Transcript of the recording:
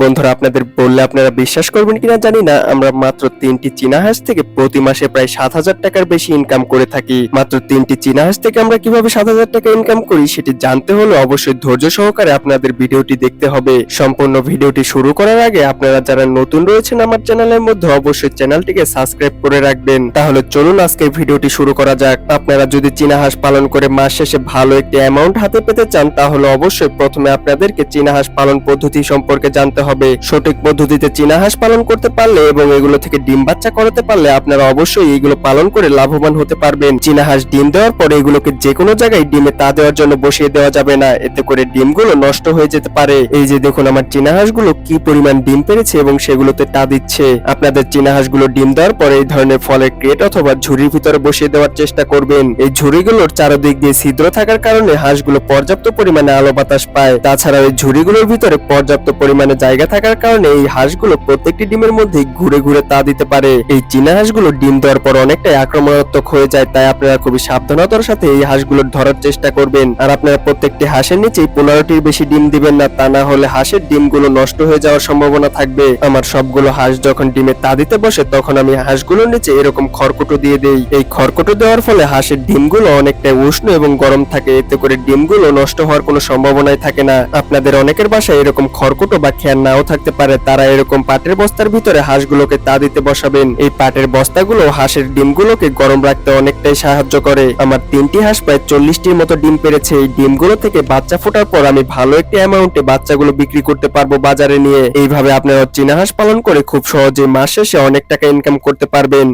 বন্ধুরা, আপনাদের বললে আপনারা বিশ্বাস করবেন কিনা জানি না। আমরা মাত্র তিনটি চীনা হাঁস থেকে প্রতি মাসে প্রায় সাত হাজার টাকার বেশি ইনকাম করে থাকি। মাত্র তিনটি চীনা হাঁস থেকে আমরা কীভাবে সাত হাজার টাকা ইনকাম করি সেটি জানতে হলে অবশ্যই ধৈর্য সহকারে আপনাদের ভিডিওটি দেখতে হবে। সম্পূর্ণ ভিডিওটি শুরু করার আগে আপনারা যারা নতুন রয়েছেন আমার চ্যানেলের মধ্যে, অবশ্যই চ্যানেলটিকে সাবস্ক্রাইব করে রাখবেন। তাহলে চলুন আজকে ভিডিওটি শুরু করা যাক। আপনারা যদি চীনা হাঁস পালন করে মাস শেষে ভালো একটি অ্যামাউন্ট হাতে পেতে চান, তাহলে অবশ্যই প্রথমে আপনাদেরকে চীনা হাঁস পালন পদ্ধতি সম্পর্কে জানতে হবে। সঠিক পদ্ধতিতে চীনা হাঁস পালন করতে পারলে এবং এগুলো থেকে ডিম বাচ্চা করাতে পারলে আপনারা অবশ্যই এগুলো পালন করে লাভবান হতে পারবেন। চীনা হাঁস ডিম দেওয়ার পরে এগুলোকে যে কোনো জায়গায় ডিমে তা দেওয়ার জন্য বসিয়ে দেওয়া যাবে না। এতে করে ডিমগুলো নষ্ট হয়ে যেতে পারে। এই যে দেখুন আমার চীনা হাঁসগুলো কি পরিমাণ ডিম পেরেছে এবং সেগুলোতে তা দিচ্ছে। আপনাদের চীনা হাঁসগুলো ডিম দেওয়ার পরে এই ধরনের ফলের ক্রেট অথবা ঝুড়ির ভিতরে বসিয়ে দেওয়ার চেষ্টা করবেন। এই ঝুড়িগুলোর চারদিক দিয়ে ছিদ্র থাকার কারণে হাঁসগুলো পর্যাপ্ত পরিমাণে আলো বাতাস পায়। তাছাড়া এই ঝুড়িগুলোর ভিতরে পর্যাপ্ত পরিমাণে জায়গা থাকার কারণে এই হাঁসগুলো প্রত্যেকটি ডিমের মধ্যে ঘুরে ঘুরে তা দিতে পারে। এই চীনা হাঁসগুলো ডিম দেওয়ার পর অনেকটাই আক্রমণাত্মক হয়ে যায়, তাই আপনারা খুবই সাবধানতার সাথে এই হাঁসগুলোর ধরার চেষ্টা করবেন। আর আপনারা প্রত্যেকটি হাঁসের নিচেই পনেরোটির বেশি ডিম দিবেন না, তা না হলে হাঁসের ডিমগুলো নষ্ট হয়ে যাওয়ার সম্ভাবনা থাকবে। আমার সবগুলো হাঁস যখন ডিমে তা দিতে বসে, তখন আমি হাঁসগুলোর নিচে এরকম খড়কুটো দিয়ে দেই। এই খড়কুটো দেওয়ার ফলে হাঁসের ডিমগুলো অনেকটাই উষ্ণ এবং গরম থাকে, এতে করে ডিমগুলো নষ্ট হওয়ার কোনো সম্ভাবনাই থাকে না। আপনাদের অনেকের বাসায় এরকম খড়কুটো বা খেয়ার নাও থাকতে পারে, তারা এরকম পাটের বস্তার ভিতরে হাঁসগুলোকে তা দিতে বসাবেন। এই পাটের বস্তাগুলো হাঁসের ডিমগুলোকে গরম রাখতে অনেকটাই সাহায্য করে। আমার তিনটি হাঁস প্রায় চল্লিশটির মতো ডিম পেরেছে। এই ডিমগুলো থেকে বাচ্চা ফোটার পর আমি ভালো একটি অ্যামাউন্টে বাচ্চাগুলো বিক্রি করতে পারব বাজারে নিয়ে। এইভাবে আপনারা চীনা হাঁস পালন করে খুব সহজে মাস শেষে অনেক টাকা ইনকাম করতে পারবেন।